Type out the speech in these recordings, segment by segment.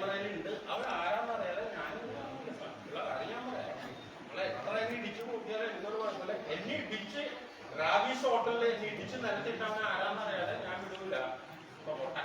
ക്യാമറയിലുണ്ട് ഞാനൊന്നും അറിയില്ല. ഉള്ള കാര്യം ഞാൻ പറയാം. നമ്മളെ എത്ര എന്നെ ഇടിച്ചു കൂട്ടിയാലും എനിക്കൊരു കുഴപ്പമില്ല. എന്നെ ഇടിച്ച് റാബീസ് ഹോട്ടലിൽ എന്നെ ഇടിച്ച് നിരത്തിട്ടവൻ ആരാന്നറിയാതെ ഞാൻ വിടൂല അപ്പൊ പോട്ടെ.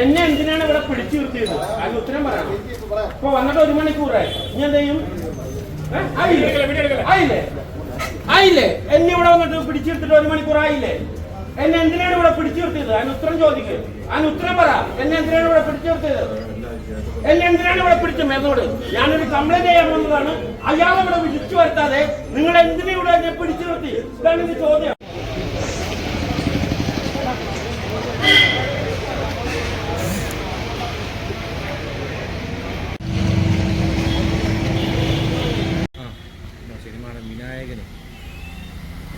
എന്നെ എന്തിനാണ് ഇവിടെ പിടിച്ചു നിർത്തിയത്? അതിന് ഉത്തരം പറയാം ഇപ്പൊ വന്നിട്ട് ഒരു മണിക്കൂറായി. ഇനി എന്ത് ചെയ്യും? ആയില്ലേ? എന്നെ ഇവിടെ വന്നിട്ട് പിടിച്ചു നിർത്തിട്ട് ഒരു മണിക്കൂർ ആയില്ലേ? എന്നെ എന്തിനാണ് ഇവിടെ പിടിച്ചു നിർത്തിയത്? അതിന് ഉത്തരം ചോദിക്കുക അതിന് ഉത്തരം പറ. എന്നെ എന്തിനാണ് ഇവിടെ പിടിച്ചു നിർത്തിയത്? എന്നെ എന്തിനാണ് ഇവിടെ പിടിച്ച മേന്നോട് ഞാനൊരു കംപ്ലൈന്റ് ചെയ്യാൻ വന്നതാണ് അയാൾ ഇവിടെ വിളിച്ചു വരുത്താതെ നിങ്ങൾ എന്തിനാ ഇവിടെ എന്നെ പിടിച്ചു നിർത്തി? ഇതാണ് ചോദ്യം സിനിമയാണ് വിനായകന്.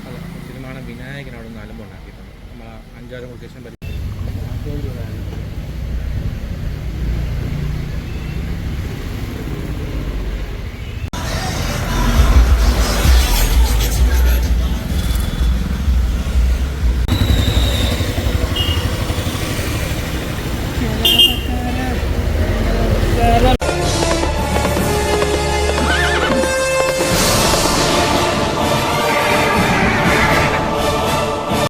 അല്ല സിനിമയാണ് വിനായകൻ അവിടെ നിന്ന് അലമ്പുണ്ടാക്കിയിട്ടുണ്ട്. നമ്മൾ അഞ്ചാറ് ലൊക്കേഷൻ പറ്റി